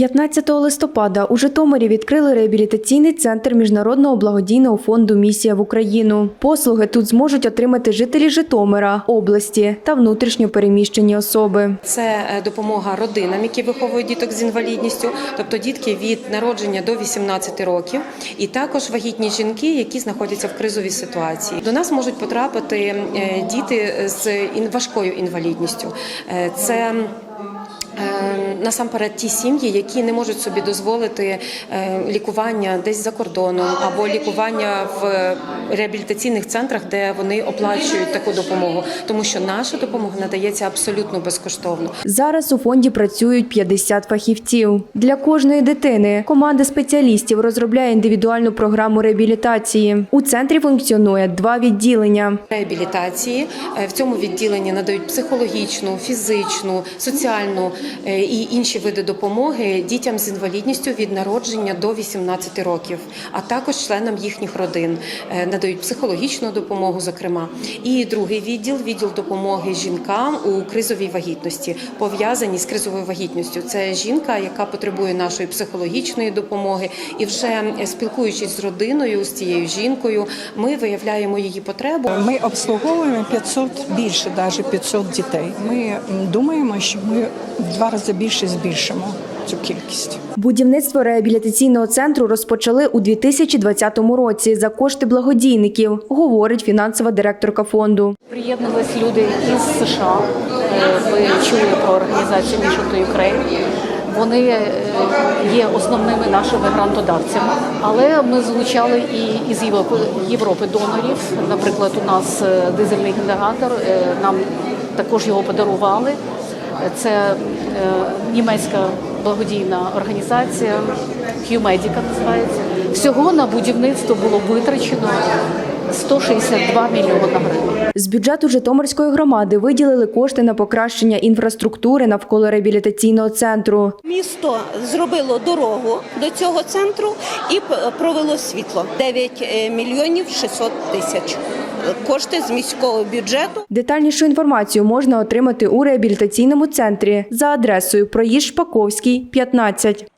15 листопада у Житомирі відкрили реабілітаційний центр Міжнародного благодійного фонду Місія в Україну. Послуги тут зможуть отримати жителі Житомира, області та внутрішньо переміщені особи. Це е, допомога родинам, які виховують діток з інвалідністю, тобто дітки від народження до 18 років, і також вагітні жінки, які знаходяться в кризовій ситуації. До нас можуть потрапити е, діти з важкою інвалідністю. Е, Це Насамперед, ті сім'ї, які не можуть собі дозволити е, лікування десь за кордоном або лікування в реабілітаційних центрах, де вони оплачують таку допомогу, тому що наша допомога надається абсолютно безкоштовно. Зараз у фонді працюють 50 фахівців. Для кожної дитини команда спеціалістів розробляє індивідуальну програму реабілітації. У центрі функціонує два відділення. Реабілітації Е, в цьому відділенні надають психологічну, фізичну, соціальну е, і інші види допомоги дітям з інвалідністю від народження до 18 років, а також членам їхніх родин Е, надають психологічну допомогу, зокрема. І другий відділ відділ допомоги жінкам у кризовій вагітності, пов'язані з кризовою вагітністю. Це жінка, яка потребує нашої психологічної допомоги, і вже е, спілкуючись з родиною, з цією жінкою, ми виявляємо її потребу. Ми обслуговуємо 500, більше навіть 500 дітей. Ми думаємо, що ми в два рази більше збільшимо цю кількість. Будівництво реабілітаційного центру розпочали у 2020 році за кошти благодійників, говорить фінансова директорка фонду. Приєднались люди із США. Е, Ви чули про організацію Mission to Ukraine. Вони е, є основними нашими грантодавцями, але ми залучали і із Європи, Європи донорів. Наприклад, у нас е, дизельний генератор. е, Нам також його подарували. Це е, німецька благодійна організація Humedica називається. Всього на будівництво було витрачено 162 мільйони гривень. З бюджету Житомирської громади виділили кошти на покращення інфраструктури навколо реабілітаційного центру. Місто зробило дорогу до цього центру і провело світло 9 е, мільйонів 600 тисяч. Кошти з міського бюджету. Детальнішу інформацію можна отримати у реабілітаційному центрі за адресою Проїзд Шпаковський, 15.